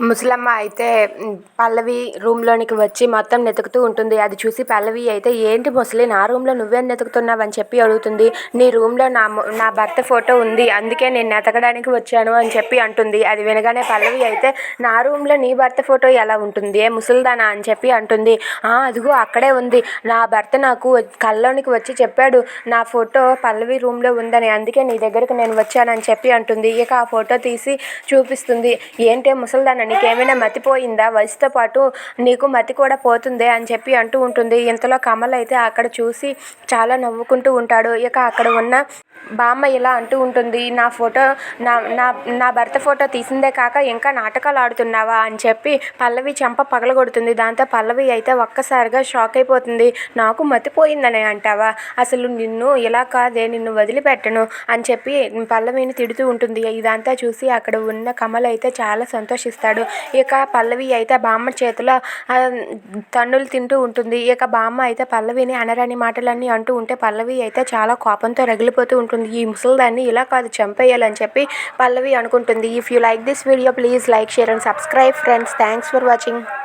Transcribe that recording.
ముసలమ్మ అయితే పల్లవి రూమ్లోనికి వచ్చి మొత్తం వెతుకుతూ ఉంటుంది. అది చూసి పల్లవి అయితే ఏంటి ముసలి నా రూమ్లో నువ్వేం నెతుకుతున్నావు? అని చెప్పి అడుగుతుంది. నీ రూమ్లో నా నా భర్త ఫోటో ఉంది. అందుకే నేను వెతకడానికి వచ్చాను అని చెప్పి అంటుంది. అది వినగానే పల్లవి అయితే నా రూమ్లో నీ భర్త ఫోటో ఎలా ఉంటుంది? ఏ ముసలిదానా? అని చెప్పి అంటుంది. "ఆ, అదిగో అక్కడే ఉంది. నా భర్త నాకు కల్లోనికి వచ్చి చెప్పాడు నా ఫోటో పల్లవి రూమ్లో ఉందని. అందుకే నీ దగ్గరకు నేను వచ్చానని చెప్పి అంటుంది. ఇక ఆ ఫోటో తీసి చూపిస్తుంది. ఏంటే ముసలిదాన్న నీకేమైనా మతిపోయిందా వయసుతో పాటు నీకు మతి కూడా పోతుందే అని చెప్పి అంటూ ఉంటుంది. ఇంతలో కమల్ అయితే అక్కడ చూసి చాలా నవ్వుకుంటూ ఉంటాడు. ఇక అక్కడ ఉన్న బామ్మ ఇలా అంటూ ఉంటుంది నా ఫోటో నా నా నా భర్త ఫోటో తీసిందే కాక ఇంకా నాటకాలు ఆడుతున్నావా? అని చెప్పి పల్లవి చెంప పగలగొడుతుంది. దాంతో పల్లవి అయితే ఒక్కసారిగా షాక్ అయిపోతుంది. నాకు మతిపోయిందని అంటావా? అసలు నిన్ను ఇలా కాదే నిన్ను వదిలిపెట్టను అని చెప్పి పల్లవిని తిడుతూ ఉంటుంది. ఇదంతా చూసి అక్కడ ఉన్న కమల్ అయితే చాలా సంతోషిస్తాడు. ఇక పల్లవి అయితే బామ్మ చేతిలో తన్నులు తింటూ ఉంటుంది. ఇక బామ్మ అయితే పల్లవిని అనరాని మాటలన్నీ అంటూ ఉంటే పల్లవి అయితే చాలా కోపంతో రగిలిపోతూ ఉంటుంది. ఈ ముసలిదాన్ని ఇలా కాదు చంపేయాలని చెప్పి పల్లవి అనుకుంటుంది. If you like this video please like share and subscribe friends thanks for watching